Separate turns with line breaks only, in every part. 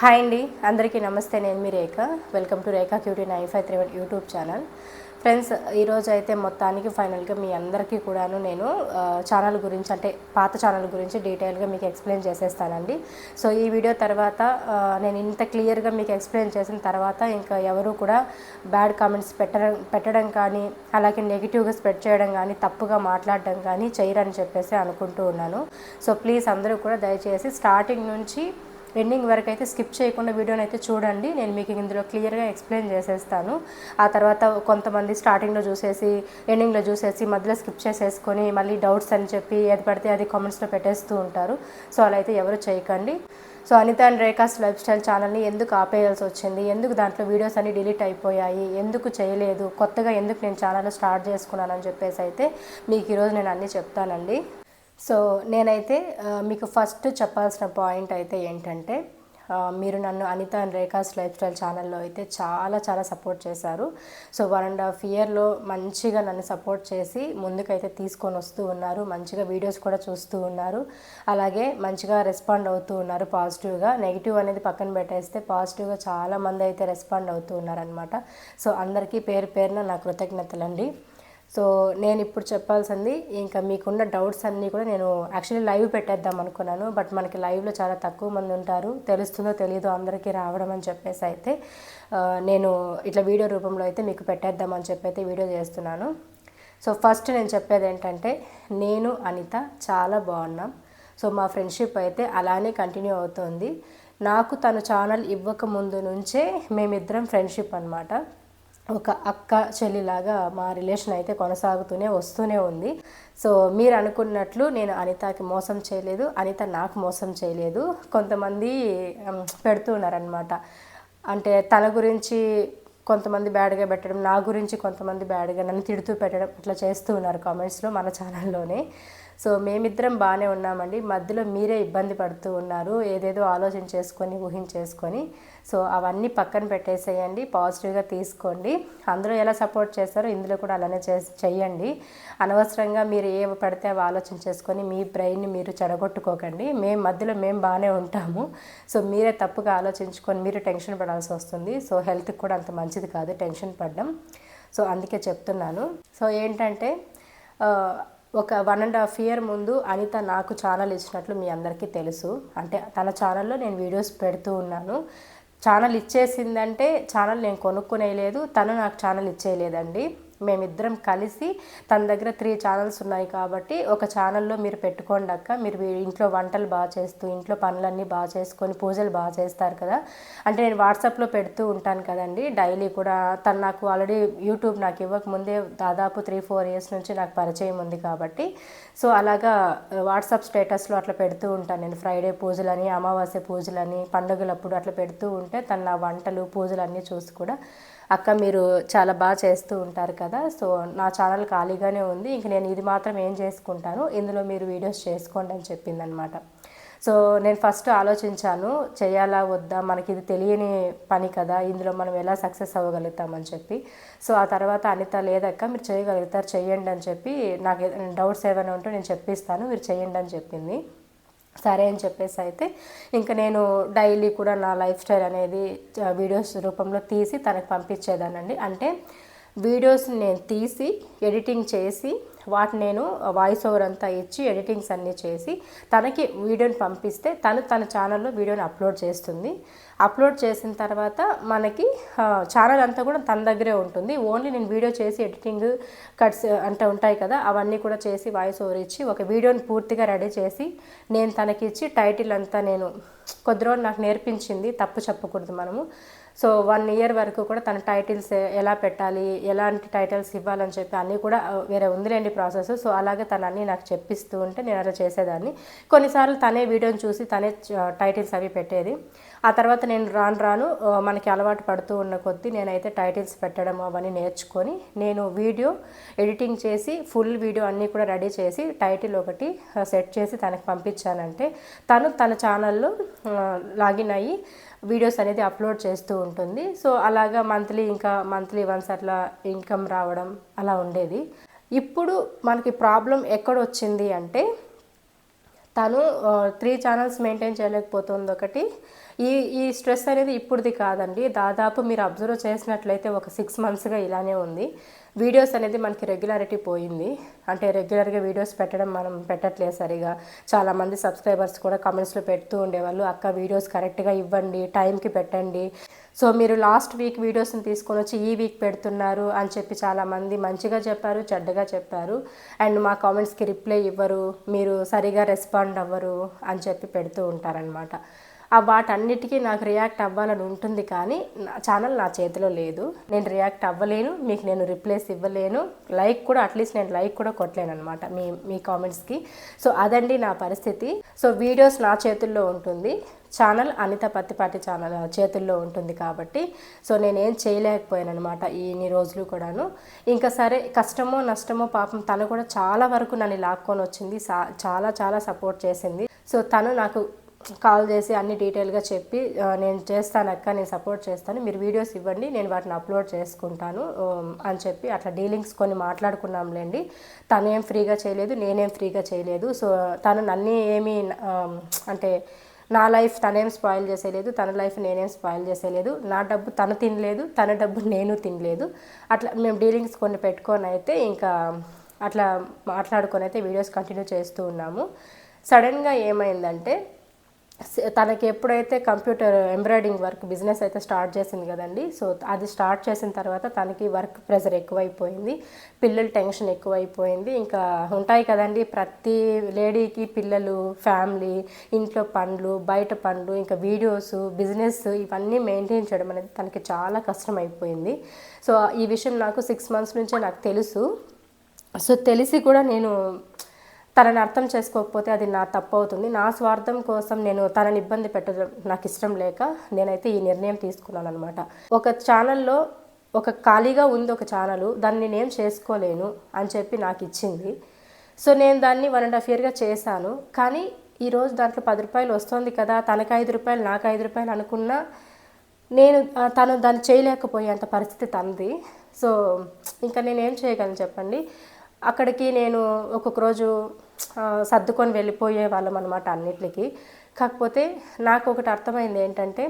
Hi అండి అందరికీ నమస్తే. నేను మీ Rekha. Welcome to Rekha cutie nine five three one YouTube channel. Friends ఈరోజు అయితే మొత్తానికి ఫైనల్గా మీ అందరికీ కూడాను నేను ఛానల్ గురించి అంటే పాత ఛానల్ గురించి డీటెయిల్గా మీకు ఎక్స్ప్లెయిన్ చేసేస్తానండి. సో ఈ వీడియో తర్వాత నేను ఇంత క్లియర్గా మీకు ఎక్స్ప్లెయిన్ చేసిన తర్వాత ఇంకా ఎవరు కూడా బ్యాడ్ కామెంట్స్ పెట్టడం పెట్టడం కానీ అలాగే నెగిటివ్గా స్ప్రెడ్ చేయడం కానీ తప్పుగా మాట్లాడడం కానీ చేయరని చెప్పేసి అనుకుంటూ ఉన్నాను. సో ప్లీజ్ అందరూ కూడా దయచేసి స్టార్టింగ్ నుంచి ఎండింగ్ వరకు అయితే స్కిప్ చేయకుండా వీడియోని అయితే చూడండి. నేను మీకు ఇందులో క్లియర్గా ఎక్స్ప్లెయిన్ చేసేస్తాను. ఆ తర్వాత కొంతమంది స్టార్టింగ్లో చూసేసి ఎండింగ్లో చూసేసి మధ్యలో స్కిప్ చేసేసుకొని మళ్ళీ డౌట్స్ అని చెప్పి ఏది పడితే అది కామెంట్స్లో పెట్టేస్తూ ఉంటారు. సో అలా అయితే ఎవరు చేయకండి. So Anitha and Rekha's lifestyle ఛానల్ని ఎందుకు ఆపేయాల్సి వచ్చింది? ఎందుకు దాంట్లో వీడియోస్ అన్ని డిలీట్ అయిపోయాయి? ఎందుకు చేయలేదు? కొత్తగా ఎందుకు నేను ఛానల్ స్టార్ట్ చేసుకున్నానని చెప్పేసి అయితే మీకు ఈరోజు నేను అన్నీ చెప్తానండి. సో నేనైతే మీకు ఫస్ట్ చెప్పాల్సిన పాయింట్ అయితే ఏంటంటే మీరు నన్ను Anitha and Rekha's lifestyle ఛానల్లో అయితే చాలా చాలా సపోర్ట్ చేశారు. సో వన్ అండ్ హాఫ్ ఇయర్లో మంచిగా నన్ను సపోర్ట్ చేసి ముందుకైతే తీసుకొని వస్తూ ఉన్నారు. మంచిగా వీడియోస్ కూడా చూస్తూ ఉన్నారు. అలాగే మంచిగా రెస్పాండ్ అవుతూ ఉన్నారు పాజిటివ్గా. నెగిటివ్ అనేది పక్కన పెట్టేస్తే పాజిటివ్గా చాలా మంది అయితే రెస్పాండ్ అవుతూ ఉన్నారనమాట సో అందరికీ పేరు పేరున నా కృతజ్ఞతలండి. సో నేను ఇప్పుడు చెప్పాల్సింది ఇంకా మీకున్న డౌట్స్ అన్నీ కూడా నేను యాక్చువల్లీ లైవ్ పెట్టేద్దాం అనుకున్నాను బట్ మనకి లైవ్లో చాలా తక్కువ మంది ఉంటారు తెలుస్తుందో తెలియదో అందరికీ రావడం అని చెప్పేసి అయితే నేను ఇట్లా వీడియో రూపంలో అయితే మీకు పెట్టేద్దాం అని చెప్పి అయితే వీడియో చేస్తున్నాను. సో ఫస్ట్ నేను చెప్పేది ఏంటంటే నేను అనిత చాలా బాగున్నాం. సో మా ఫ్రెండ్షిప్ అయితే అలానే కంటిన్యూ అవుతుంది. నాకు తను ఛానల్ ఇవ్వక ముందు నుంచే మేమిద్దరం ఫ్రెండ్షిప్ అనమాట ఒక అక్క చెల్లిలాగా మా రిలేషన్ అయితే కొనసాగుతూనే వస్తూనే ఉంది. సో మీరు అనుకున్నట్లు నేను అనితకి మోసం చేయలేదు. అనిత నాకు మోసం చేయలేదు. కొంతమంది పెడుతున్నారనమాట పెడుతూ అంటే తన గురించి కొంతమంది బ్యాడ్గా పెట్టడం నా గురించి కొంతమంది బ్యాడ్గా నన్ను తిడుతూ పెట్టడం అట్లా చేస్తూ ఉన్నారు కామెంట్స్లో మన ఛానల్లోనే. సో మేమిద్దరం బాగానే ఉన్నామండి. మధ్యలో మీరే ఇబ్బంది పడుతూ ఉన్నారు. ఏదేదో ఆలోచన చేసుకొని ఊహించేసుకొని సో అవన్నీ పక్కన పెట్టేసేయండి. పాజిటివ్గా తీసుకోండి. అందరూ ఎలా సపోర్ట్ చేస్తారో ఇందులో కూడా అలానే చే చెయ్యండి అనవసరంగా మీరు ఏ పడితే అవి ఆలోచన చేసుకొని మీ బ్రెయిన్ని మీరు చెడగొట్టుకోకండి. మేము మధ్యలో మేము బాగానే ఉంటాము. సో మీరే తప్పుగా ఆలోచించుకొని మీరు టెన్షన్ పడాల్సి వస్తుంది. సో హెల్త్కి కూడా అంత మంచిది కాదు. టెన్షన్ పడడం. సో అందుకే చెప్తున్నాను. సో ఏంటంటే ఒక వన్ అండ్ హాఫ్ ఇయర్ ముందు అనిత నాకు ఛానల్ ఇచ్చినట్లు మీ అందరికీ తెలుసు. అంటే తన ఛానల్లో నేను వీడియోస్ పెడుతూ ఉన్నాను. ఛానల్ ఇచ్చేసిందంటే ఛానల్ నేను కొనుక్కునేలేదు. తను నాకు ఛానల్ ఇచ్చేయలేదండి. మేమిద్దరం కలిసి తన దగ్గర త్రీ ఛానల్స్ ఉన్నాయి కాబట్టి ఒక ఛానల్లో మీరు పెట్టుకోండి అక్క. మీరు వీ- ఇంట్లో వంటలు బాగా చేస్తూ ఇంట్లో పనులన్నీ బాగా చేసుకొని పూజలు బాగా చేస్తారు కదా. అంటే నేను వాట్సాప్లో పెడుతూ ఉంటాను కదండి. డైలీ కూడా తను నాకు ఆల్రెడీ యూట్యూబ్ నాకు ఇవ్వకముందే దాదాపు త్రీ ఫోర్ ఇయర్స్ నుంచి నాకు పరిచయం ఉంది కాబట్టి. సో అలాగా వాట్సాప్ స్టేటస్లో అట్లా పెడుతూ ఉంటాను నేను. ఫ్రైడే పూజలని అమావాస్య పూజలని పండుగలప్పుడు అట్లా పెడుతూ ఉంటే తను నా వంటలు పూజలు అన్నీ చూసి కూడా అక్క మీరు చాలా బాగా చేస్తూ ఉంటారు కదా సో నా ఛానల్ ఖాళీగానే ఉంది ఇంక నేను ఇది మాత్రం ఏం చేసుకుంటాను ఇందులో మీరు వీడియోస్ చేసుకోండి అని చెప్పిందనమాట సో నేను ఫస్ట్ ఆలోచించాను చేయాలా వద్దా మనకి ఇది తెలియని పని కదా ఇందులో మనం ఎలా సక్సెస్ అవ్వగలుగుతామని చెప్పి. సో ఆ తర్వాత అనిత లేదక్క మీరు చేయగలుగుతారు చేయండి అని చెప్పి నాకు డౌట్స్ ఏమైనా ఉంటే నేను చెప్పిస్తాను మీరు చేయండి అని చెప్పింది. సరే అని చెప్పేసి అయితే ఇంకా నేను డైలీ కూడా నా లైఫ్ స్టైల్ అనేది వీడియోస్ రూపంలో తీసి తనకు పంపించేదానండి అంటే వీడియోస్ నేను తీసి ఎడిటింగ్ చేసి వాటిని నేను వాయిస్ ఓవర్ అంతా ఇచ్చి ఎడిటింగ్స్ అన్నీ చేసి తనకి వీడియోని పంపిస్తే తను తన ఛానల్లో వీడియోని అప్లోడ్ చేస్తుంది. అప్లోడ్ చేసిన తర్వాత మనకి ఛానల్ అంతా కూడా తన దగ్గరే ఉంటుంది. ఓన్లీ నేను వీడియో చేసి ఎడిటింగ్ కట్స్ అంటే ఉంటాయి కదా అవన్నీ కూడా చేసి వాయిస్ ఓవర్ ఇచ్చి ఒక వీడియోని పూర్తిగా రెడీ చేసి నేను తనకి ఇచ్చి టైటిల్ అంతా నేను కొద్ది రోజులు నాకు నేర్పించింది తప్పు చెప్పకూడదు మనము. సో వన్ ఇయర్ వరకు కూడా తన టైటిల్స్ ఎలా పెట్టాలి ఎలాంటి టైటిల్స్ ఇవ్వాలని చెప్పి అన్నీ కూడా వేరే ఉందిలేండి ప్రాసెస్. సో అలాగే తను అన్నీ నాకు చెప్పిస్తూ ఉంటే నేను అలా చేసేదాన్ని. కొన్నిసార్లు తనే వీడియోని చూసి తనే టైటిల్స్ అవి పెట్టేది. ఆ తర్వాత నేను రాను రాను మనకి అలవాటు పడుతూ ఉన్న కొద్దీ నేనైతే టైటిల్స్ పెట్టడం అవన్నీ నేర్చుకొని నేను వీడియో ఎడిటింగ్ చేసి ఫుల్ వీడియో అన్నీ కూడా రెడీ చేసి టైటిల్ ఒకటి సెట్ చేసి తనకు పంపించానంటే తను తన ఛానల్లో లాగిన్ అయ్యి వీడియోస్ అనేది అప్లోడ్ చేస్తూ ఉంటుంది. సో అలాగా మంత్లీ ఇంకా మంత్లీ వన్స్ అట్లా ఇన్కమ్ రావడం అలా ఉండేది. ఇప్పుడు మనకి ప్రాబ్లం ఎక్కడ వచ్చింది అంటే తను త్రీ ఛానల్స్ మెయింటైన్ చేయలేకపోతుంది ఒకటి ఈ ఈ స్ట్రెస్ అనేది ఇప్పుడుది కాదండి. దాదాపు మీరు అబ్జర్వ్ చేసినట్లయితే ఒక సిక్స్ మంత్స్గా ఇలానే ఉంది. వీడియోస్ అనేది మనకి రెగ్యులారిటీ పోయింది. అంటే రెగ్యులర్గా వీడియోస్ పెట్టడం మనం పెట్టట్లేదు సరిగా. చాలామంది సబ్స్క్రైబర్స్ కూడా కమెంట్స్లో పెడుతూ ఉండేవాళ్ళు అక్క వీడియోస్ కరెక్ట్గా ఇవ్వండి టైంకి పెట్టండి. సో మీరు లాస్ట్ వీక్ వీడియోస్ని తీసుకొని వచ్చి ఈ వీక్ పెడుతున్నారు అని చెప్పి చాలామంది మంచిగా చెప్పారు చెడ్డగా చెప్పారు. అండ్ మా కామెంట్స్కి రిప్లై ఇవ్వరు మీరు సరిగా రెస్పాండ్ అవ్వరు అని చెప్పి పెడుతూ ఉంటారనమాట ఆ వాటన్నిటికీ నాకు రియాక్ట్ అవ్వాలని ఉంటుంది కానీ నా ఛానల్ నా చేతిలో లేదు. నేను రియాక్ట్ అవ్వలేను మీకు నేను రిప్లేస్ ఇవ్వలేను. లైక్ కూడా అట్లీస్ట్ నేను లైక్ కూడా కొట్టలేను అనమాట మీ మీ కామెంట్స్కి సో అదండి నా పరిస్థితి. సో వీడియోస్ నా చేతుల్లో ఉంటుంది. ఛానల్ అనిత పత్తిపాటి ఛానల్ చేతుల్లో ఉంటుంది కాబట్టి. సో నేనేం చేయలేకపోయాను అనమాట ఇన్ని రోజులు కూడాను. ఇంకా సరే కష్టమో నష్టమో పాపం తను కూడా చాలా వరకు నన్ను లాక్కొని వచ్చింది. సా- చాలా చాలా సపోర్ట్ చేసింది. సో తను నాకు కాల్ చేసి అన్ని డీటెయిల్గా చెప్పి నేను చేస్తాను అక్క నేను సపోర్ట్ చేస్తాను మీరు వీడియోస్ ఇవ్వండి నేను వాటిని అప్లోడ్ చేసుకుంటాను అని చెప్పి అట్లా డీలింగ్స్ కొన్ని మాట్లాడుకున్నాంలేండి. తను ఏం ఫ్రీగా చేయలేదు నేనేం ఫ్రీగా చేయలేదు. సో తను నన్ను ఏమీ అంటే నా లైఫ్ తనేం స్పాయిల్ చేసేయలేదు తన లైఫ్ నేనేం స్పాయిల్ చేసేయలేదు నా డబ్బు తను తినలేదు తన డబ్బు నేను తినలేదు. అట్లా మేము డీలింగ్స్ కొన్ని పెట్టుకొని అయితే ఇంకా అట్లా మాట్లాడుకొని అయితే వీడియోస్ కంటిన్యూ చేస్తూ ఉన్నాము. సడన్గా ఏమైందంటే తనకి ఎప్పుడైతే కంప్యూటర్ ఎంబ్రాయిడింగ్ వర్క్ బిజినెస్ అయితే స్టార్ట్ చేసింది కదండి సో అది స్టార్ట్ చేసిన తర్వాత తనకి వర్క్ ప్రెషర్ ఎక్కువైపోయింది పిల్లల టెన్షన్ ఎక్కువైపోయింది. ఇంకా ఉంటాయి కదండి ప్రతి లేడీకి పిల్లలు ఫ్యామిలీ ఇంట్లో పనులు బయట పనులు ఇంకా వీడియోస్ బిజినెస్ ఇవన్నీ మెయింటైన్ చేయడం అనేది తనకి చాలా కష్టం అయిపోయింది సో ఈ విషయం నాకు సిక్స్ మంత్స్ నుంచే నాకు తెలుసు. సో తెలిసి కూడా నేను తనని అర్థం చేసుకోకపోతే అది నా తప్పు అవుతుంది నా స్వార్థం కోసం నేను తనని ఇబ్బంది పెట్టడం నాకు ఇష్టం లేక నేనైతే ఈ నిర్ణయం తీసుకున్నాను అనమాట ఒక ఛానల్లో ఒక ఖాళీగా ఉంది ఒక ఛానల్ దాన్ని నేనేం చేసుకోలేను అని చెప్పి నాకు ఇచ్చింది. సో నేను దాన్ని వన్ అండ్ హాఫ్ ఇయర్గా చేశాను. కానీ ఈరోజు దాంట్లో పది రూపాయలు వస్తుంది కదా తనకు ఐదు రూపాయలు నాకు ఐదు రూపాయలు అనుకున్నా నేను తను దాన్ని చేయలేకపోయేంత పరిస్థితి తనది. సో ఇంకా నేను ఏం చేయగలను చెప్పండి? అక్కడికి నేను ఒక్కొక్క రోజు సర్దుకొని వెళ్ళిపోయే వాళ్ళం అనమాట అన్నిటికీ కాకపోతే నాకు ఒకటి అర్థమైంది ఏంటంటే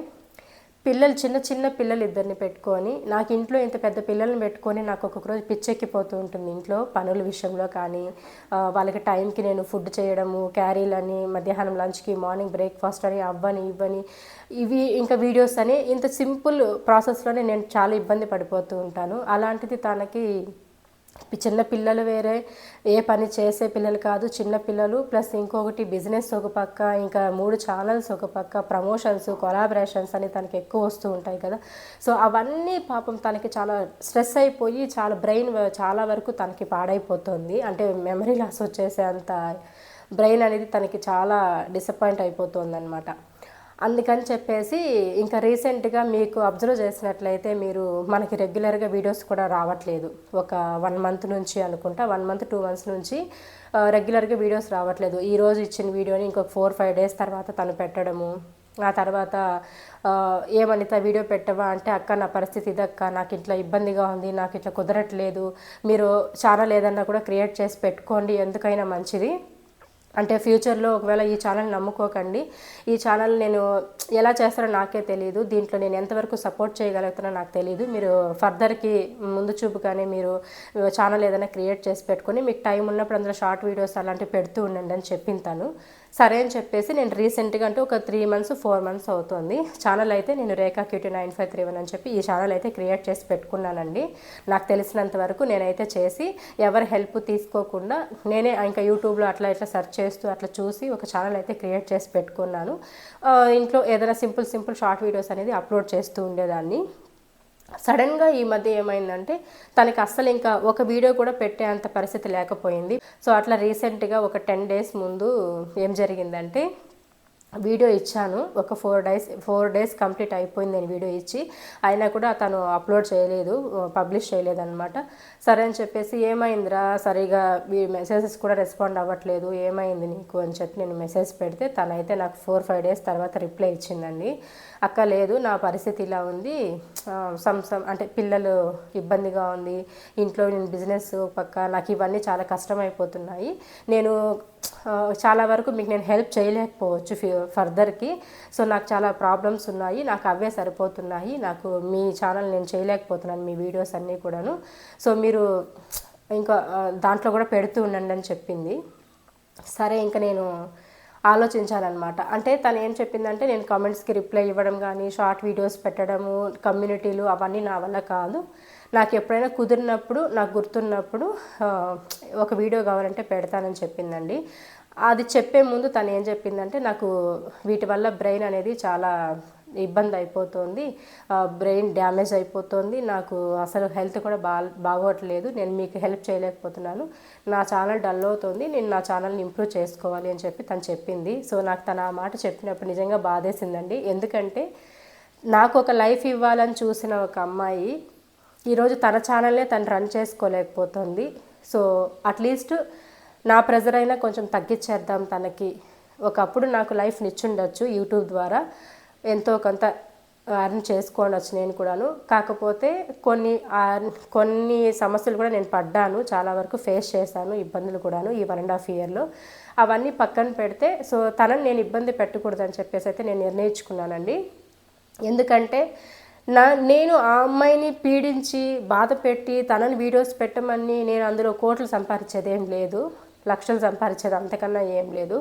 పిల్లలు చిన్న చిన్న పిల్లలు ఇద్దరిని పెట్టుకొని నాకు ఇంట్లో ఇంత పెద్ద పిల్లల్ని పెట్టుకొని నాకు ఒక్కొక్క రోజు పిచ్చెక్కిపోతూ ఉంటుంది ఇంట్లో పనుల విషయంలో కానీ వాళ్ళకి టైంకి నేను ఫుడ్ చేయడము క్యారీలని మధ్యాహ్నం లంచ్కి మార్నింగ్ బ్రేక్ఫాస్ట్ అని అవ్వని ఇవ్వని ఇవి ఇంకా వీడియోస్ అని ఇంత సింపుల్ ప్రాసెస్లోనే నేను చాలా ఇబ్బంది పడిపోతూ ఉంటాను. అలాంటిది తనకి చిన్న పిల్లలు వేరే ఏ పని చేసే పిల్లలు కాదు చిన్న పిల్లలు ప్లస్ ఇంకొకటి బిజినెస్ ఒక పక్క ఇంకా మూడు ఛానల్స్ ఒక పక్క ప్రమోషన్స్ కొలాబరేషన్స్ అని తనకి ఎక్కువ వస్తూ ఉంటాయి కదా. సో అవన్నీ పాపం తనకి చాలా స్ట్రెస్ అయిపోయి చాలా బ్రెయిన్ చాలా వరకు తనకి పాడైపోతుంది. అంటే మెమరీ లాస్ వచ్చేసే అంత బ్రెయిన్ అనేది తనకి చాలా డిసప్పాయింట్ అయిపోతుంది అనమాట అందుకని చెప్పేసి ఇంకా రీసెంట్గా మీకు అబ్జర్వ్ చేసినట్లయితే మీరు మనకి రెగ్యులర్గా వీడియోస్ కూడా రావట్లేదు. ఒక వన్ మంత్ నుంచి అనుకుంటా వన్ మంత్ టూ మంత్స్ నుంచి రెగ్యులర్గా వీడియోస్ రావట్లేదు. ఈ రోజు ఇచ్చిన వీడియోని ఇంకొక ఫోర్ ఫైవ్ డేస్ తర్వాత తను పెట్టడము ఆ తర్వాత ఏమనిత వీడియో పెట్టవా అంటే అక్క నా పరిస్థితి ఇదక్క నాకు ఇట్లా ఇబ్బందిగా ఉంది నాకు ఇట్లా కుదరట్లేదు మీరు ఛానల్ ఏదన్నా కూడా క్రియేట్ చేసి పెట్టుకోండి ఎందుకైనా మంచిది. అంటే ఫ్యూచర్లో ఒకవేళ ఈ ఛానల్ నమ్ముకోకండి. ఈ ఛానల్ నేను ఎలా చేస్తారో నాకే తెలియదు దీంట్లో నేను ఎంతవరకు సపోర్ట్ చేయగలుగుతానో నాకు తెలియదు మీరు ఫర్దర్కి ముందు చూపుగానే మీరు ఛానల్ ఏదైనా క్రియేట్ చేసి పెట్టుకొని మీకు టైం ఉన్నప్పుడు అందులో షార్ట్ వీడియోస్ అలాంటివి పెడుతూ ఉండండి అని చెప్పింతాను సరే అని చెప్పేసి నేను రీసెంట్గా అంటే ఒక త్రీ మంత్స్ ఫోర్ మంత్స్ అవుతుంది. ఛానల్ అయితే నేను Rekha cutie nine five three one అని చెప్పి ఈ ఛానల్ అయితే క్రియేట్ చేసి పెట్టుకున్నానండి. నాకు తెలిసినంత వరకు నేనైతే చేసి ఎవరి హెల్ప్ తీసుకోకుండా నేనే ఇంకా యూట్యూబ్లో అట్లా ఇట్లా సెర్చ్ చేస్తూ అట్లా చూసి ఒక ఛానల్ అయితే క్రియేట్ చేసి పెట్టుకున్నాను. ఇంట్లో ఏదైనా సింపుల్ సింపుల్ షార్ట్ వీడియోస్ అనేది అప్లోడ్ చేస్తూ ఉండేదాన్ని. సడన్గా ఈ మధ్య ఏమైందంటే తనకి అస్సలు ఇంకా ఒక వీడియో కూడా పెట్టే అంత పరిస్థితి లేకపోయింది. సో అట్లా రీసెంట్గా ఒక టెన్ డేస్ ముందు ఏం జరిగిందంటే వీడియో ఇచ్చాను. ఒక four days four days complete అయిపోయింది నేను వీడియో ఇచ్చి. అయినా కూడా తను అప్లోడ్ చేయలేదు పబ్లిష్ చేయలేదు అనమాట సరే అని చెప్పేసి ఏమైందిరా? సరిగా ఈ మెసేజెస్ కూడా రెస్పాండ్ అవ్వట్లేదు. ఏమైంది నీకు అని చెప్పి నేను మెసేజ్ పెడితే తనైతే నాకు ఫోర్ ఫైవ్ డేస్ తర్వాత రిప్లై ఇచ్చిందండి. అక్క లేదు నా పరిస్థితి ఇలా ఉంది. సమ్ సమ్ అంటే పిల్లలు ఇబ్బందిగా ఉంది. ఇంట్లో నేను బిజినెస్ పక్క నాకు ఇవన్నీ చాలా కష్టమైపోతున్నాయి. నేను చాలా వరకు మీకు నేను హెల్ప్ చేయలేకపోవచ్చు ఫ్యూ- ఫర్దర్కి. సో నాకు చాలా ప్రాబ్లమ్స్ ఉన్నాయి. నాకు అవే సరిపోతున్నాయి. నాకు మీ ఛానల్ నేను చేయలేకపోతున్నాను మీ వీడియోస్ అన్నీ కూడాను. సో మీరు ఇంకా దాంట్లో కూడా పెడుతూ ఉండండి అని చెప్పింది. సరే ఇంకా నేను ఆలోచించాలన్నమాట. అంటే తను ఏం చెప్పిందంటే నేను కామెంట్స్కి రిప్లై ఇవ్వడం కానీ షార్ట్ వీడియోస్ పెట్టడము కమ్యూనిటీలు అవన్నీ నా వల్ల కాదు. నాకు ఎప్పుడైనా కుదిరినప్పుడు నాకు గుర్తున్నప్పుడు ఒక వీడియో కావాలంటే పెడతానని చెప్పిందండి. అది చెప్పే ముందు తను ఏం చెప్పిందంటే నాకు వీటి వల్ల బ్రెయిన్ అనేది చాలా ఇబ్బంది అయిపోతుంది బ్రెయిన్ డ్యామేజ్ అయిపోతుంది నాకు అసలు హెల్త్ కూడా బా బాగోట్లేదు నేను మీకు హెల్ప్ చేయలేకపోతున్నాను నా ఛానల్ డల్ అవుతుంది నేను నా ఛానల్ని ఇంప్రూవ్ చేసుకోవాలి అని చెప్పి తను చెప్పింది. సో నాకు తను ఆ మాట చెప్పినప్పుడు నిజంగా బాధేసిందండి. ఎందుకంటే నాకు ఒక లైఫ్ ఇవ్వాలని చూసిన ఒక అమ్మాయి ఈరోజు తన ఛానల్నే తను రన్ చేసుకోలేకపోతుంది. సో అట్లీస్ట్ నా ప్రెజర్ అయినా కొంచెం తగ్గించేద్దాం తనకి. ఒకప్పుడు నాకు లైఫ్ నిచ్చుండొచ్చు యూట్యూబ్ ద్వారా. ఎంతో కొంత అర్న్ చేసుకోవచ్చు నేను కూడాను. కాకపోతే కొన్ని కొన్ని సమస్యలు కూడా నేను పడ్డాను. చాలా వరకు ఫేస్ చేశాను ఇబ్బందులు కూడాను ఈ వన్ అండ్ హాఫ్ ఇయర్లో అవన్నీ పక్కన పెడితే సో తనని నేను ఇబ్బంది పెట్టకూడదని చెప్పేసి అయితే నేను నిర్ణయించుకున్నానండి. ఎందుకంటే నా నేను ఆ అమ్మాయిని పీడించి బాధ పెట్టి తనని వీడియోస్ పెట్టమని నేను అందులో కోట్లు సంపాదించేది ఏం లేదు లక్షలు సంపాదించేది అంతకన్నా ఏం లేదు.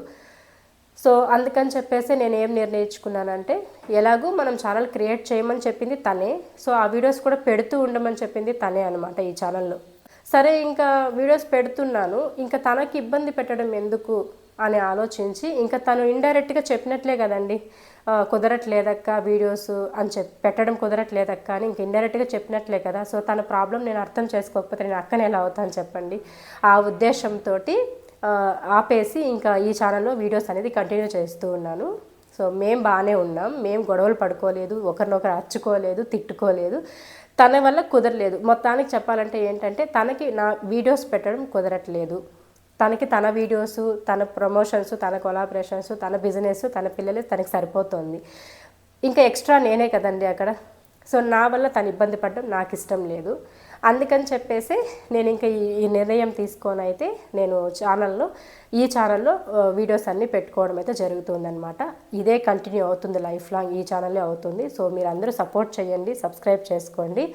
సో అందుకని చెప్పేసి నేను ఏం నిర్ణయించుకున్నానంటే ఎలాగూ మనం ఛానల్ క్రియేట్ చేయమని చెప్పింది తనే. సో ఆ వీడియోస్ కూడా పెడుతూ ఉండమని చెప్పింది తనే అనమాట ఈ ఛానల్లో. సరే ఇంకా వీడియోస్ పెడుతున్నాను. ఇంకా తనకి ఇబ్బంది పెట్టడం ఎందుకు అని ఆలోచించి ఇంకా తను ఇండైరెక్ట్గా చెప్పినట్లే కదండి. కుదరట్లేదక్క వీడియోస్ అని చెప్పి పెట్టడం కుదరట్లేదక్క అని ఇంక ఇండైరెక్ట్గా చెప్పినట్లే కదా. సో తన ప్రాబ్లం నేను అర్థం చేసుకోకపోతే నేను అక్కనే ఎలా అవుతాను చెప్పండి. ఆ ఉద్దేశంతో ఆపేసి ఇంకా ఈ ఛానల్లో వీడియోస్ అనేది కంటిన్యూ చేస్తూ ఉన్నాను. సో మేము బాగానే ఉన్నాం. మేము గొడవలు పడుకోలేదు ఒకరినొకరు అచ్చుకోలేదు తిట్టుకోలేదు. తన వల్ల కుదరలేదు. మొత్తానికి చెప్పాలంటే ఏంటంటే తనకి నా వీడియోస్ పెట్టడం కుదరట్లేదు. తనకి తన వీడియోస్ తన ప్రమోషన్స్ తన కొలాబరేషన్స్ తన బిజినెస్ తన పిల్లలు తనకి సరిపోతుంది. ఇంకా ఎక్స్ట్రా నేనే కదండి అక్కడ. సో నా వల్ల తను ఇబ్బంది పడడం నాకు ఇష్టం లేదు. అందుకని చెప్పేసి నేను ఇంకా ఈ ఈ నిర్ణయం తీసుకొని అయితే నేను ఛానల్లో ఈ ఛానల్లో వీడియోస్ అన్నీ పెట్టుకోవడం అయితే జరుగుతుందనమాట ఇదే కంటిన్యూ అవుతుంది లైఫ్ లాంగ్ ఈ ఛానలే అవుతుంది. సో మీరు అందరూ సపోర్ట్ చేయండి సబ్స్క్రైబ్ చేసుకోండి.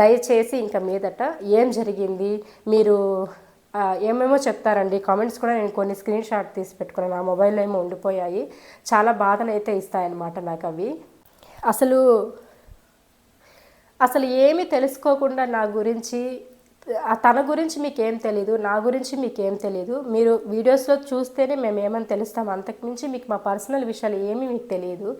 దయచేసి ఇంకా మీదట ఏం జరిగింది? మీరు ఏమేమో చెప్తారండి. కామెంట్స్ కూడా నేను కొన్ని స్క్రీన్ షాట్ తీసి పెట్టుకున్నాను. నా మొబైల్లో ఏమో ఉండిపోయాయి. చాలా బాధలు అయితే ఇస్తాయన్నమాట నాకు అవి. అసలు అసలు ఏమీ తెలుసుకోకుండా నా గురించి తన గురించి మీకేం తెలీదు నా గురించి మీకేం తెలీదు. మీరు వీడియోస్లో చూస్తేనే మేము ఏమని తెలుస్తాం అంతకుమించి మీకు మా పర్సనల్ విషయాలు ఏమీ మీకు తెలియదు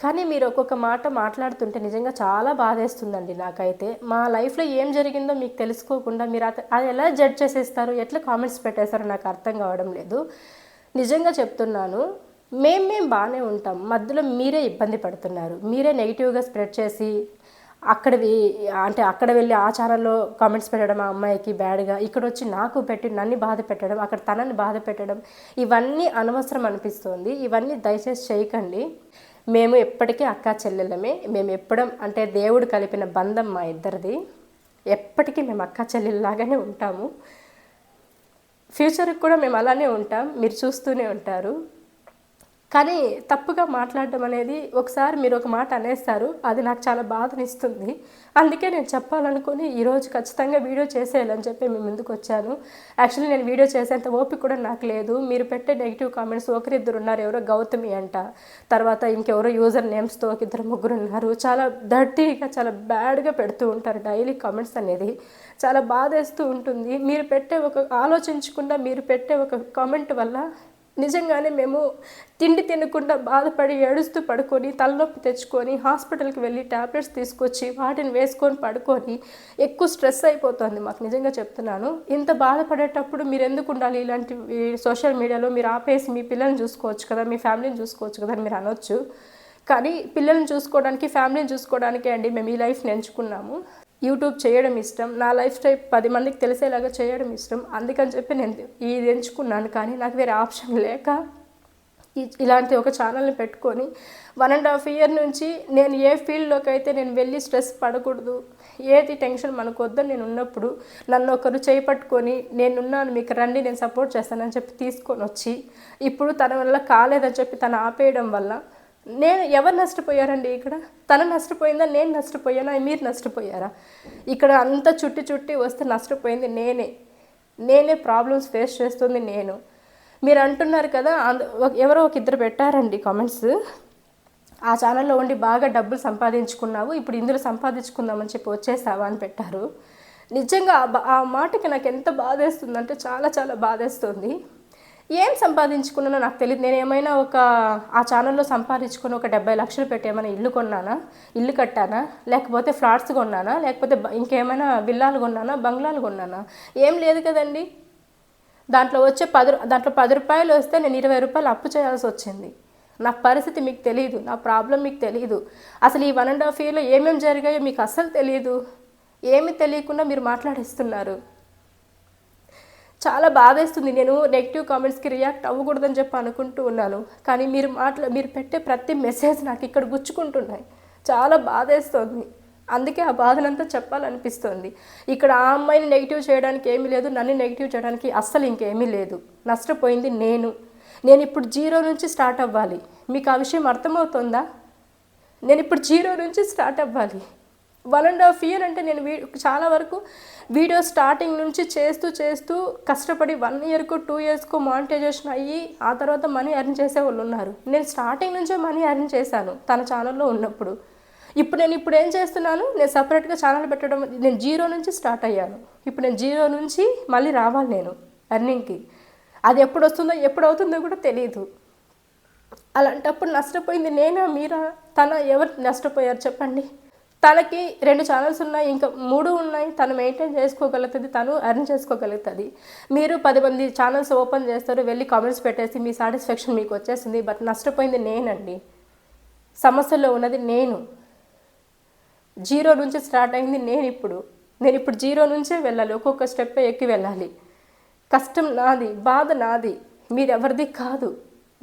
కానీ మీరు ఒక్కొక్క మాట మాట్లాడుతుంటే నిజంగా చాలా బాధేస్తుందండి నాకైతే. మా లైఫ్లో ఏం జరిగిందో మీకు తెలుసుకోకుండా మీరు అది ఎలా జడ్జ్ చేసేస్తారు? ఎట్లా కామెంట్స్ పెట్టేస్తారో నాకు అర్థం కావడం లేదు. నిజంగా చెప్తున్నాను మేం మేము బాగానే ఉంటాం. మధ్యలో మీరే ఇబ్బంది పడుతున్నారు. మీరే నెగిటివ్గా స్ప్రెడ్ చేసి అక్కడ అంటే అక్కడ వెళ్ళి ఆ ఛానల్లో కామెంట్స్ పెట్టడం ఆ అమ్మాయికి బ్యాడ్గా ఇక్కడ వచ్చి నాకు పెట్టి నన్ను బాధ పెట్టడం అక్కడ తనని బాధ పెట్టడం ఇవన్నీ అనవసరం అనిపిస్తుంది. ఇవన్నీ దయచేసి చేయకండి. మేము ఎప్పటికీ అక్క చెల్లెలమే మేము ఎప్పుడం అంటే దేవుడు కలిపిన బంధం మా ఇద్దరిది. ఎప్పటికీ మేము అక్క చెల్లెల్లాగానే ఉంటాము. ఫ్యూచర్కి కూడా మేము అలానే ఉంటాం. మీరు చూస్తూనే ఉంటారు. కానీ తప్పుగా మాట్లాడడం అనేది ఒకసారి మీరు ఒక మాట అనేస్తారు అది నాకు చాలా బాధనిస్తుంది. అందుకే నేను చెప్పాలనుకుని ఈరోజు ఖచ్చితంగా వీడియో చేసేయాలని చెప్పి మేము ముందుకు వచ్చాను. యాక్చువల్లీ నేను వీడియో చేసేంత ఓపిక కూడా నాకు లేదు. మీరు పెట్టే నెగిటివ్ కామెంట్స్ ఒకరిద్దరు ఉన్నారు ఎవరో గౌతమి అంట. తర్వాత ఇంకెవరో యూజర్ నేమ్స్తో ఒక ఇద్దరు ముగ్గురు ఉన్నారు. చాలా డర్టీగా చాలా బ్యాడ్గా పెడుతూ ఉంటారు డైలీ కామెంట్స్ అనేది. చాలా బాధేస్తూ ఉంటుంది. మీరు పెట్టే ఒక ఆలోచించకుండా మీరు పెట్టే ఒక కామెంట్ వల్ల నిజంగానే మేము తిండి తినకుండా బాధపడి ఏడుస్తూ పడుకొని తలనొప్పి తెచ్చుకొని హాస్పిటల్కి వెళ్ళి ట్యాబ్లెట్స్ తీసుకొచ్చి వాటిని వేసుకొని పడుకొని ఎక్కువ స్ట్రెస్ అయిపోతుంది మాకు నిజంగా చెప్తున్నాను. ఇంత బాధపడేటప్పుడు మీరు ఎందుకు ఉండాలి? ఇలాంటి సోషల్ మీడియాలో మీరు ఆపేసి మీ పిల్లల్ని చూసుకోవచ్చు కదా మీ ఫ్యామిలీని చూసుకోవచ్చు కదా అని మీరు అనొచ్చు. కానీ పిల్లల్ని చూసుకోవడానికి ఫ్యామిలీని చూసుకోవడానికే అండి మేము ఈ లైఫ్ని ఎంచుకున్నాము. యూట్యూబ్ చేయడం ఇష్టం నా లైఫ్ స్టైల్ పది మందికి తెలిసేలాగా చేయడం ఇష్టం అందుకని చెప్పి నేను ఇది ఎంచుకున్నాను. కానీ నాకు వేరే ఆప్షన్ లేక ఇలాంటి ఒక ఛానల్ని పెట్టుకొని వన్ అండ్ హాఫ్ ఇయర్ నుంచి నేను ఏ ఫీల్డ్లోకి అయితే నేను వెళ్ళి స్ట్రెస్ పడకూడదు ఏది టెన్షన్ మనకు వద్దని నేను ఉన్నప్పుడు నన్ను ఒకరు చేపట్టుకొని నేనున్నాను మీకు రండి నేను సపోర్ట్ చేస్తానని చెప్పి తీసుకొని వచ్చి ఇప్పుడు తన వల్ల కాలేదని చెప్పి తను ఆపేయడం వల్ల నేను ఎవరు నష్టపోయారండి ఇక్కడ? తను నష్టపోయిందా నేను నష్టపోయానా? మీరు నష్టపోయారా? ఇక్కడ అంతా చుట్టి చుట్టి వస్తే నష్టపోయింది నేనే. నేనే ప్రాబ్లమ్స్ ఫేస్ చేస్తుంది నేను. మీరు అంటున్నారు కదా అంద- ఎవరో ఒక ఇద్దరు పెట్టారండి కామెంట్స్ ఆ ఛానల్లో ఉండి బాగా డబ్బులు సంపాదించుకున్నావు ఇప్పుడు ఇందులో సంపాదించుకుందామని చెప్పి వచ్చేసావా అని పెట్టారు. నిజంగా బా- ఆ మాటకి నాకు ఎంత బాధేస్తుందంటే చాలా చాలా బాధేస్తుంది. ఏం సంపాదించుకున్నానో నాకు తెలియదు నేను ఏమైనా ఒక ఆ ఛానల్లో సంపాదించుకుని ఒక డెబ్బై లక్షలు పెట్టి ఏమైనా ఇల్లు కొన్నానా? ఇల్లు కట్టానా? లేకపోతే ఫ్లాట్స్ కొన్నానా? లేకపోతే ఇంకేమైనా విల్లాలు కొన్నానా? బంగ్లాలు కొన్నానా? ఏం లేదు కదండి. దాంట్లో వచ్చే పది రూ- దాంట్లో పది రూపాయలు వస్తే నేను ఇరవై రూపాయలు అప్పు చేయాల్సి వచ్చింది. నా పరిస్థితి మీకు తెలియదు నా ప్రాబ్లం మీకు తెలియదు అసలు ఈ వన్ అండ్ హాఫ్ ఇయర్లో ఏమేమి జరిగాయో మీకు అస్సలు తెలియదు ఏమి తెలియకుండా మీరు మాట్లాడిస్తున్నారు. చాలా బాధేస్తుంది. నేను నెగిటివ్ కామెంట్స్కి రియాక్ట్ అవ్వకూడదని చెప్పి అనుకుంటూ ఉన్నాను. కానీ మీరు మాట్లా మీరు పెట్టే ప్రతి మెసేజ్ నాకు ఇక్కడ గుచ్చుకుంటున్నాయి. చాలా బాధేస్తుంది. అందుకే ఆ బాధనంతా చెప్పాలనిపిస్తుంది. ఇక్కడ ఆ అమ్మాయిని నెగిటివ్ చేయడానికి ఏమీ లేదు. నన్ను నెగిటివ్ చేయడానికి అస్సలు ఇంకేమీ లేదు. నష్టపోయింది నేను. నేను ఇప్పుడు జీరో నుంచి స్టార్ట్ అవ్వాలి. మీకు ఆ విషయం అర్థమవుతుందా? నేను ఇప్పుడు జీరో నుంచి స్టార్ట్ అవ్వాలి. వన్ అండ్ హాఫ్ ఇయర్ అంటే నేను వీ చాలా వరకు వీడియో స్టార్టింగ్ నుంచి చేస్తూ చేస్తూ కష్టపడి వన్ ఇయర్కు టూ ఇయర్స్కు మానిటైజేషన్ అయ్యి ఆ తర్వాత మనీ ఎర్న్ చేసే వాళ్ళు ఉన్నారు. నేను స్టార్టింగ్ నుంచే మనీ ఎర్న్ చేశాను తన ఛానల్లో ఉన్నప్పుడు. ఇప్పుడు నేను ఇప్పుడు ఏం చేస్తున్నాను? నేను సపరేట్గా ఛానల్ పెట్టడం నేను జీరో నుంచి స్టార్ట్ అయ్యాను. ఇప్పుడు నేను జీరో నుంచి మళ్ళీ రావాలి నేను ఎర్నింగ్కి. అది ఎప్పుడు వస్తుందో ఎప్పుడు అవుతుందో కూడా తెలియదు అలాంటప్పుడు నష్టపోయింది నేనా మీరా? తన ఎవరు నష్టపోయారు చెప్పండి. తనకి రెండు ఛానల్స్ ఉన్నాయి ఇంకా మూడు ఉన్నాయి. తను మెయింటైన్ చేసుకోగలుగుతుంది తను అర్న్ చేసుకోగలుగుతుంది. మీరు పది మంది ఛానల్స్ ఓపెన్ చేస్తారు వెళ్ళి కామెంట్స్ పెట్టేసి మీ సాటిస్ఫాక్షన్ మీకు వచ్చేస్తుంది. బట్ నష్టపోయింది నేనండి. సమస్యలో ఉన్నది నేను. జీరో నుంచి స్టార్ట్ అయింది నేను ఇప్పుడు. నేను ఇప్పుడు జీరో నుంచే వెళ్ళాలి ఒక్కొక్క స్టెప్ ఎక్కి వెళ్ళాలి. కష్టం నాది బాధ నాది. మీరెవరిది కాదు.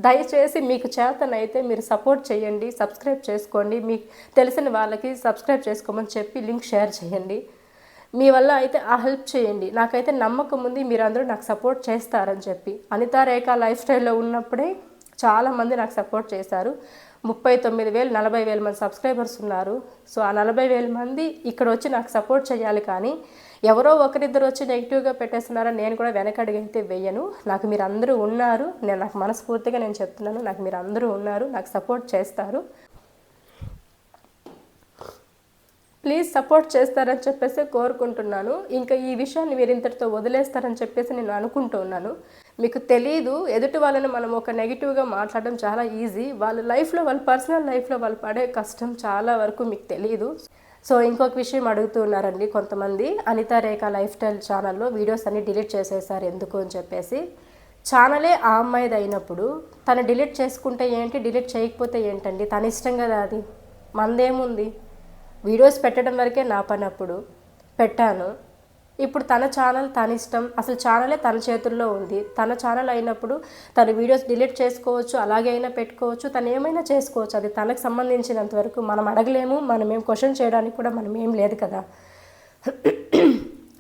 దయచేసి మీకు చేతనైతే మీరు సపోర్ట్ చేయండి సబ్స్క్రైబ్ చేసుకోండి. మీకు తెలిసిన వాళ్ళకి సబ్స్క్రైబ్ చేసుకోమని చెప్పి లింక్ షేర్ చేయండి. మీ వల్ల అయితే ఆ హెల్ప్ చేయండి. నాకైతే నమ్మకం ఉంది మీరందరూ నాకు సపోర్ట్ చేస్తారని చెప్పి. అనితా రేఖ లైఫ్ స్టైల్లో ఉన్నప్పుడే చాలామంది నాకు సపోర్ట్ చేశారు. ముప్పై తొమ్మిది వేలు నలభై వేల మంది సబ్స్క్రైబర్స్ ఉన్నారు. సో ఆ నలభై వేల మంది ఇక్కడ వచ్చి నాకు సపోర్ట్ చేయాలి కానీ ఎవరో ఒకరిద్దరు వచ్చి నెగిటివ్గా పెట్టేస్తున్నారని నేను కూడా వెనకడుగైతే వెయ్యను నాకు మీరు అందరూ ఉన్నారు. నేను నాకు మనస్ఫూర్తిగా నేను చెప్తున్నాను. నాకు మీరు అందరూ ఉన్నారు. నాకు సపోర్ట్ చేస్తారు. ప్లీజ్ సపోర్ట్ చేస్తారని చెప్పేసి కోరుకుంటున్నాను. ఇంకా ఈ విషయాన్ని మీరు ఇంతటితో వదిలేస్తారని చెప్పేసి నేను అనుకుంటూ ఉన్నాను. మీకు తెలియదు ఎదుటి వాళ్ళని మనం ఒక నెగిటివ్గా మాట్లాడడం చాలా ఈజీ వాళ్ళ లైఫ్లో వాళ్ళ పర్సనల్ లైఫ్లో వాళ్ళు పడే కష్టం చాలా వరకు మీకు తెలియదు సో ఇంకొక విషయం అడుగుతూ ఉన్నారండి కొంతమంది. అనిత రేఖ లైఫ్ స్టైల్ ఛానల్లో వీడియోస్ అన్ని డిలీట్ చేసేసారు ఎందుకు అని చెప్పేసి. ఛానలే ఆ అమ్మాయిది అయినప్పుడు తను డిలీట్ చేసుకుంటే ఏంటి డిలీట్ చేయకపోతే ఏంటండి? తన ఇష్టం కదా అది. మందేముంది? వీడియోస్ పెట్టడం వరకే నా పని అప్పుడు. పెట్టాను. ఇప్పుడు తన ఛానల్ తన ఇష్టం. అసలు ఛానలే తన చేతుల్లో ఉంది. తన ఛానల్ అయినప్పుడు తన వీడియోస్ డిలీట్ చేసుకోవచ్చు అలాగే అయినా పెట్టుకోవచ్చు తను ఏమైనా చేసుకోవచ్చు. అది తనకు సంబంధించినంత వరకు మనం అడగలేము మనం ఏం క్వశ్చన్ చేయడానికి కూడా మనం ఏం లేదు కదా.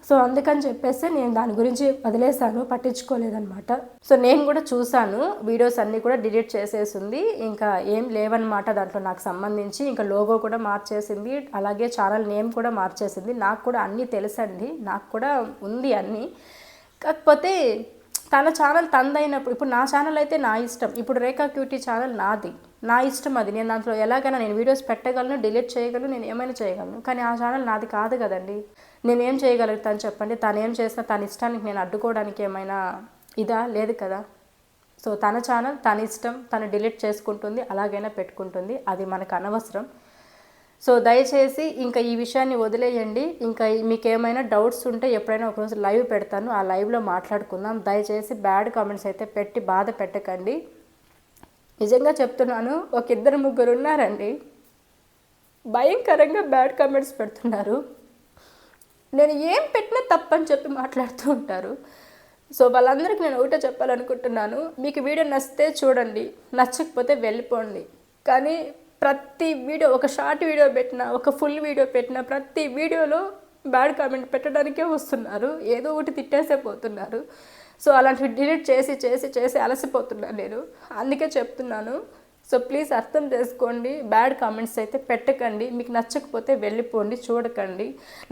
సో అందుకని చెప్పేసి నేను దాని గురించి వదిలేశాను పట్టించుకోలేదన్నమాట. సో నేను కూడా చూశాను వీడియోస్ అన్నీ కూడా డిలీట్ చేసేసింది ఇంకా ఏం లేవన్నమాట దాంట్లో నాకు సంబంధించి ఇంకా లోగో కూడా మార్చేసింది అలాగే ఛానల్ నేమ్ కూడా మార్చేసింది నాకు కూడా అన్నీ తెలుసండి నాకు కూడా ఉంది అన్నీ. కాకపోతే తన ఛానల్ తందైనప్పుడు ఇప్పుడు నా ఛానల్ అయితే నా ఇష్టం ఇప్పుడు రేఖా క్యూటీ ఛానల్ నాది. నా ఇష్టం అది. నేను దాంట్లో ఎలాగైనా నేను వీడియోస్ పెట్టగలను డిలీట్ చేయగలను నేను ఏమైనా చేయగలను. కానీ ఆ ఛానల్ నాది కాదు కదండి. నేనేం చేయగలుగుతాను చెప్పండి. తను ఏం చేసినా తన ఇష్టానికి నేను అడ్డుకోవడానికి ఏమైనా ఇదా? లేదు కదా. సో తన ఛానల్ తన ఇష్టం తను డిలీట్ చేసుకుంటుంది అలాగైనా పెట్టుకుంటుంది. అది మనకు అనవసరం. సో దయచేసి ఇంకా ఈ విషయాన్ని వదిలేయండి. ఇంకా మీకు ఏమైనా డౌట్స్ ఉంటే ఎప్పుడైనా ఒకరోజు లైవ్ పెడతాను. ఆ లైవ్లో మాట్లాడుకుందాం. దయచేసి బ్యాడ్ కామెంట్స్ అయితే పెట్టి బాధ పెట్టకండి. నిజంగా చెప్తున్నాను ఒక ఇద్దరు ముగ్గురు ఉన్నారండి భయంకరంగా బ్యాడ్ కామెంట్స్ పెడుతున్నారు. నేను ఏం పెట్టినా తప్పని చెప్పి మాట్లాడుతూ ఉంటారు. సో వాళ్ళందరికీ నేను ఒకటే చెప్పాలనుకుంటున్నాను మీకు వీడియో నచ్చితే చూడండి నచ్చకపోతే వెళ్ళిపోండి. కానీ ప్రతి వీడియో ఒక షార్ట్ వీడియో పెట్టినా ఒక ఫుల్ వీడియో పెట్టినా ప్రతి వీడియోలో బ్యాడ్ కామెంట్ పెట్టడానికే వస్తున్నారు. ఏదో ఒకటి తిట్టేసే పోతున్నారు. సో అలాంటివి డిలీట్ చేసి చేసి చేసి అలసిపోతున్నాను నేను. అందుకే చెప్తున్నాను. సో ప్లీజ్ అర్థం చేసుకోండి. బ్యాడ్ కామెంట్స్ అయితే పెట్టకండి. మీకు నచ్చకపోతే వెళ్ళిపోండి చూడకండి.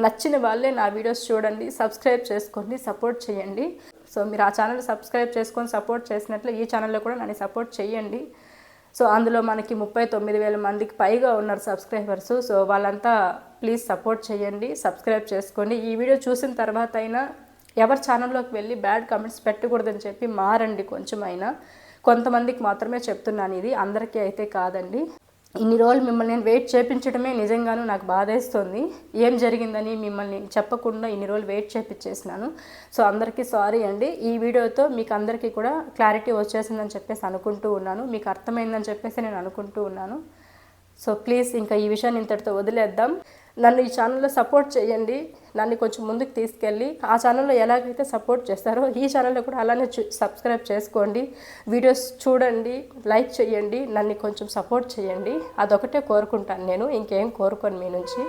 నచ్చిన వాళ్ళే నా వీడియోస్ చూడండి. సబ్స్క్రైబ్ చేసుకోండి సపోర్ట్ చేయండి. సో మీరు ఆ ఛానల్ సబ్స్క్రైబ్ చేసుకొని సపోర్ట్ చేసినట్లు ఈ ఛానల్లో కూడా నన్ను సపోర్ట్ చేయండి. సో అందులో మనకి ముప్పై తొమ్మిది వేల మందికి పైగా ఉన్నారు సబ్స్క్రైబర్స్. సో వాళ్ళంతా ప్లీజ్ సపోర్ట్ చేయండి సబ్స్క్రైబ్ చేసుకోండి. ఈ వీడియో చూసిన తర్వాత అయినా ఎవరి ఛానల్లోకి వెళ్ళి బ్యాడ్ కామెంట్స్ పెట్టకూడదని చెప్పి మారండి కొంచెమైనా. కొంతమందికి మాత్రమే చెప్తున్నాను ఇది అందరికీ అయితే కాదండి. ఇన్ని రోజులు మిమ్మల్ని నేను వెయిట్ చేపించడమే నిజంగానూ నాకు బాధేస్తుంది. ఏం జరిగిందని మిమ్మల్ని చెప్పకుండా ఇన్ని రోజులు వెయిట్ చేపించేసినాను. సో అందరికీ సారీ అండి. ఈ వీడియోతో మీకు అందరికీ కూడా క్లారిటీ వచ్చేసిందని చెప్పేసి అనుకుంటూ ఉన్నాను. మీకు అర్థమైందని చెప్పేసి నేను అనుకుంటూ ఉన్నాను. సో ప్లీజ్ ఇంకా ఈ విషయాన్ని ఇంతటితో వదిలేద్దాం. నన్ను ఈ ఛానల్లో సపోర్ట్ చేయండి. నన్ను కొంచెం ముందుకు తీసుకెళ్ళి ఆ ఛానల్లో ఎలాగైతే సపోర్ట్ చేస్తారో ఈ ఛానల్లో కూడా అలానే సబ్స్క్రైబ్ చేసుకోండి. వీడియోస్ చూడండి లైక్ చేయండి నన్ను కొంచెం సపోర్ట్ చేయండి. అదొకటే కోరుకుంటాను నేను ఇంకేం కోరుకోను మీ నుంచి.